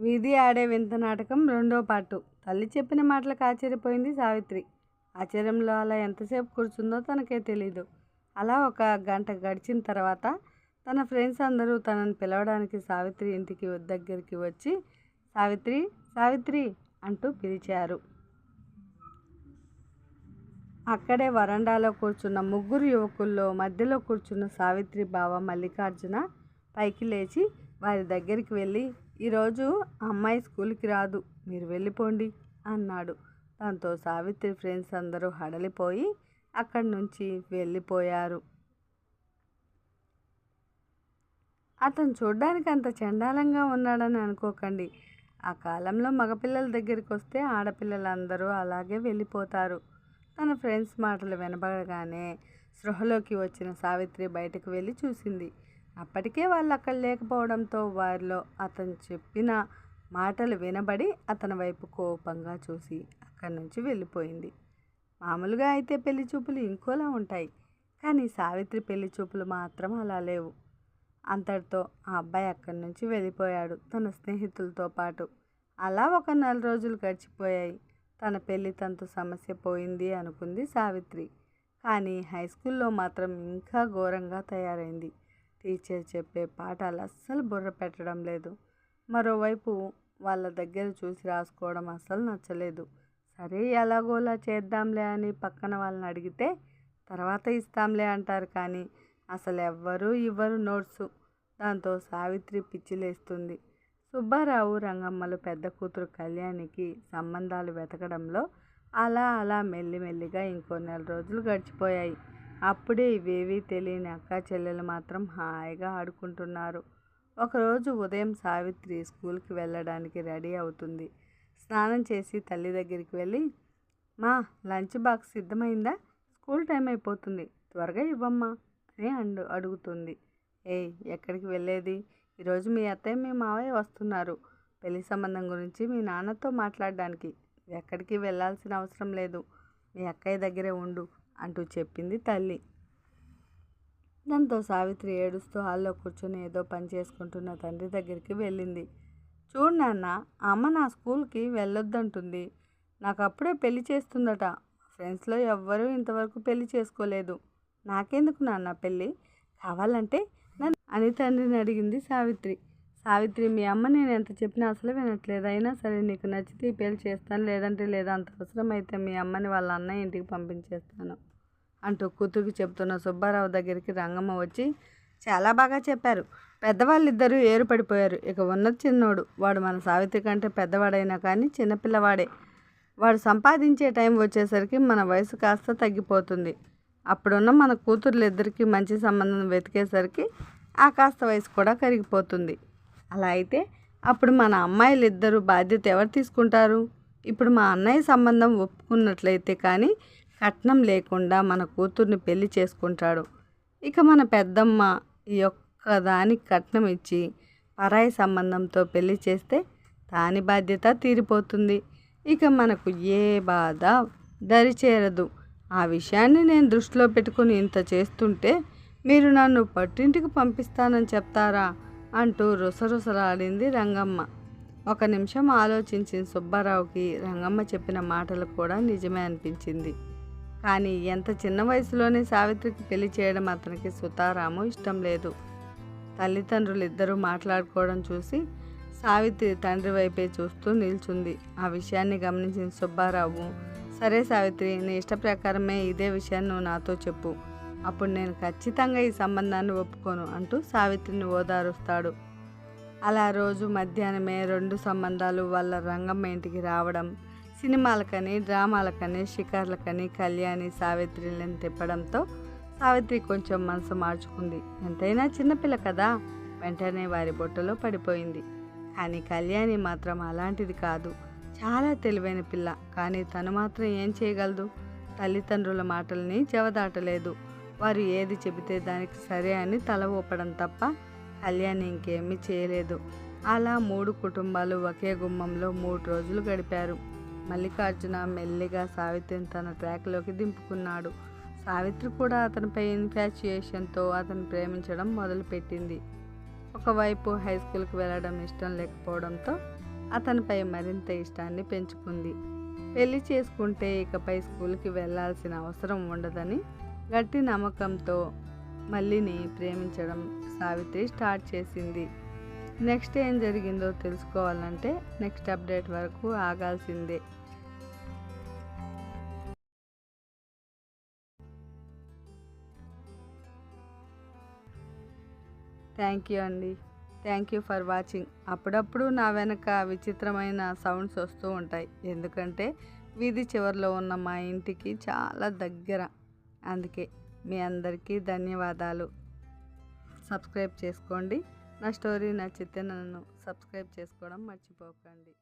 వీధి ఆడే వింత నాటకం రెండో పాటు తల్లి చెప్పిన మాటలకు ఆశ్చర్యపోయింది సావిత్రి. ఆశ్చర్యంలో అలా ఎంతసేపు కూర్చుందో తనకే తెలీదు. అలా ఒక గంట గడిచిన తర్వాత తన ఫ్రెండ్స్ అందరూ తనను పిలవడానికి సావిత్రి ఇంటికి దగ్గరికి వచ్చి సావిత్రి సావిత్రి అంటూ పిలిచారు. అక్కడే వరండాలో కూర్చున్న ముగ్గురు యువకుల్లో మధ్యలో కూర్చున్న సావిత్రి బావ మల్లికార్జున పైకి లేచి వారి దగ్గరికి వెళ్ళి ఈరోజు అమ్మాయి స్కూల్కి రాదు. మీరు వెళ్ళిపోండి అన్నాడు. దాంతో సావిత్రి ఫ్రెండ్స్ అందరూ హడలిపోయి అక్కడి నుంచి వెళ్ళిపోయారు. అతను చూడ్డానికి అంత చండాలంగా ఉన్నాడని అనుకోకండి. ఆ కాలంలో మగపిల్లల దగ్గరికి వస్తే ఆడపిల్లలందరూ అలాగే వెళ్ళిపోతారు. తన ఫ్రెండ్స్ మాటలు వినబడగానే స్పృహలోకి వచ్చిన సావిత్రి బయటకు వెళ్ళి చూసింది. అప్పటికే వాళ్ళు అక్కడ లేకపోవడంతో వారిలో అతను చెప్పిన మాటలు వినబడి అతని వైపు కోపంగా చూసి అక్కడి నుంచి వెళ్ళిపోయింది. మామూలుగా అయితే పెళ్ళి చూపులు ఇంకోలా ఉంటాయి కానీ సావిత్రి పెళ్ళి చూపులు మాత్రం అలా లేవు. అంతటితో ఆ అబ్బాయి అక్కడి నుంచి వెళ్ళిపోయాడు తన స్నేహితులతో పాటు. అలా ఒక నెల రోజులు గడిచిపోయాయి. తన పెళ్ళి తంతు సమస్య పోయింది అనుకుంది సావిత్రి కానీ హై స్కూల్లో మాత్రం ఇంకా ఘోరంగా తయారైంది. టీచర్ చెప్పే పాఠాలు అస్సలు బుర్ర పెట్టడం లేదు. మరోవైపు వాళ్ళ దగ్గర చూసి రాసుకోవడం అస్సలు నచ్చలేదు. సరే ఎలాగోలా చేద్దాంలే అని పక్కన వాళ్ళని అడిగితే తర్వాత ఇస్తాంలే అంటారు కానీ అసలు ఎవ్వరూ ఇవ్వరు నోట్సు. దాంతో సావిత్రి పిచ్చిలేస్తుంది సుబ్బారావు రంగమ్మలు పెద్ద కూతురు కళ్యాణికి సంబంధాలు వెతకడంలో అలా అలా మెల్లిమెల్లిగా ఇంకో నెల రోజులు గడిచిపోయాయి. అప్పుడే ఇవేవీ తెలియని అక్క చెల్లెలు మాత్రం హాయిగా ఆడుకుంటున్నారు. ఒకరోజు ఉదయం సావిత్రి స్కూల్కి వెళ్ళడానికి రెడీ అవుతుంది. స్నానం చేసి తల్లి దగ్గరికి వెళ్ళి మా లంచ్ బాక్స్ సిద్ధమైందా? స్కూల్ టైం అయిపోతుంది. త్వరగా ఇవ్వమ్మా అని అండు అడుగుతుంది. ఏయ్ ఎక్కడికి వెళ్ళేది? ఈరోజు మీ అత్తయ్య మీ మావయ్య వస్తున్నారు. పెళ్ళి సంబంధం గురించి మీ నాన్నతో మాట్లాడడానికి. ఎక్కడికి వెళ్ళాల్సిన అవసరం లేదు. మీ అక్కయ్య దగ్గరే ఉండు. అంటూ చెప్పింది తల్లి. దాంతో సావిత్రి ఏడుస్తూ హాల్లో కూర్చొని ఏదో పని చేసుకుంటున్న తండ్రి దగ్గరికి వెళ్ళింది. చూడు నాన్న అమ్మ నా స్కూల్కి వెళ్ళొద్దంటుంది. నాకు అప్పుడే పెళ్ళి చేస్తుందట. ఫ్రెండ్స్లో ఎవ్వరూ ఇంతవరకు పెళ్ళి చేసుకోలేదు. నాకెందుకు నాన్న పెళ్ళి కావాలంటే నన్ను అని తండ్రిని అడిగింది సావిత్రి. సావిత్రి మీ అమ్మ నేను ఎంత చెప్పినా అసలు వినట్లేదు. అయినా సరే నీకు నచ్చితే ఈ పెళ్ళి చేస్తాను లేదంటే లేదా అంత అవసరం అయితే మీ అమ్మని వాళ్ళ అన్నయ్య ఇంటికి పంపించేస్తాను. అంటూ కూతురికి చెప్తున్న సుబ్బారావు దగ్గరికి రంగమ్మ వచ్చి చాలా బాగా చెప్పారు. పెద్దవాళ్ళిద్దరూ ఏరుపడిపోయారు. ఇక ఉన్నది చిన్నోడు వాడు మన సావిత్రి కంటే పెద్దవాడైనా కానీ చిన్నపిల్లవాడే. వాడు సంపాదించే టైం వచ్చేసరికి మన వయసు కాస్త తగ్గిపోతుంది. అప్పుడున్న మన కూతుర్లిద్దరికీ మంచి సంబంధం వెతికేసరికి ఆ కాస్త వయసు కూడా కరిగిపోతుంది. అలా అయితే అప్పుడు మన అమ్మాయిలు ఇద్దరు బాధ్యత ఎవరు తీసుకుంటారు? ఇప్పుడు మా అన్నయ్య సంబంధం ఒప్పుకున్నట్లయితే కానీ కట్నం లేకుండా మన కూతుర్ని పెళ్ళి చేసుకుంటాడు. ఇక మన పెద్దమ్మ ఈ ఒక్కదానికి కట్నం ఇచ్చి పరాయి సంబంధంతో పెళ్ళి చేస్తే దాని బాధ్యత తీరిపోతుంది. ఇక మనకు ఏ బాధ దరిచేరదు ఆ విషయాన్ని నేను దృష్టిలో పెట్టుకుని ఇంత చేస్తుంటే మీరు నన్ను పట్టింటికి పంపిస్తానని చెప్తారా? అంటూ రుసరుసలాడింది రంగమ్మ. ఒక నిమిషం ఆలోచించిన సుబ్బారావుకి రంగమ్మ చెప్పిన మాటలు కూడా నిజమే అనిపించింది. కానీ ఎంత చిన్న వయసులోనే సావిత్రికి పెళ్ళి చేయడం అతనికి సుతారాము ఇష్టం లేదు. తల్లిదండ్రులు ఇద్దరూ మాట్లాడుకోవడం చూసి సావిత్రి తండ్రి వైపే చూస్తూ నిల్చుంది. ఆ విషయాన్ని గమనించిన సుబ్బారావు సరే సావిత్రి నీ ఇష్ట ప్రకారమే ఇదే విషయాన్ని నువ్వు నాతో చెప్పు. అప్పుడు నేను ఖచ్చితంగా ఈ సంబంధాన్ని ఒప్పుకోను అంటూ సావిత్రిని ఓదారుస్తాడు. అలా రోజు మధ్యాహ్నమే రెండు సంబంధాలు వాళ్ళ రంగమ్మ ఇంటికి రావడం సినిమాలకని డ్రామాలకని షికార్లకని కళ్యాణి సావిత్రిని తిప్పడంతో సావిత్రి కొంచెం మనసు మార్చుకుంది. ఎంతైనా చిన్నపిల్ల కదా! వెంటనే వారి బొట్టలో పడిపోయింది. కానీ కళ్యాణి మాత్రం అలాంటిది కాదు. చాలా తెలివైన పిల్ల. కానీ తను మాత్రం ఏం చేయగలదు? తల్లిదండ్రుల మాటల్ని జవదాటలేదు వారు ఏది చెబితే దానికి సరే అని తల ఊపడం తప్ప కళ్యాణి ఇంకేమీ చేయలేదు. అలా మూడు కుటుంబాలు ఒకే గుమ్మంలో మూడు రోజులు గడిపారు. మల్లికార్జున మెల్లిగా సావిత్రిని తన ట్రాక్లోకి దింపుకున్నాడు. సావిత్రి కూడా అతనిపై ఇన్ఫాచ్యుయేషన్తో అతను ప్రేమించడం మొదలుపెట్టింది. ఒకవైపు హై స్కూల్కి వెళ్ళడం ఇష్టం లేకపోవడంతో అతనిపై మరింత ఇష్టాన్ని పెంచుకుంది. పెళ్ళి చేసుకుంటే ఇకపై స్కూల్కి వెళ్ళాల్సిన అవసరం ఉండదని గట్టి నమ్మకంతో మల్లిని ప్రేమించడం సావిత్రి స్టార్ట్ చేసింది. నెక్స్ట్ ఏం జరిగిందో తెలుసుకోవాలంటే నెక్స్ట్ అప్డేట్ వరకు ఆగాల్సిందే. థ్యాంక్ యూ అండి. థ్యాంక్ యూ ఫర్ వాచింగ్ అప్పుడప్పుడు నా వెనక విచిత్రమైన సౌండ్స్ వస్తూ ఉంటాయి. ఎందుకంటే వీధి చివరిలో ఉన్న మా ఇంటికి చాలా దగ్గర. అందుకే మీ అందరికీ ధన్యవాదాలు. సబ్స్క్రైబ్ చేసుకోండి. నా స్టోరీ నచ్చితే నన్ను సబ్స్క్రైబ్ చేసుకోవడం మర్చిపోకండి.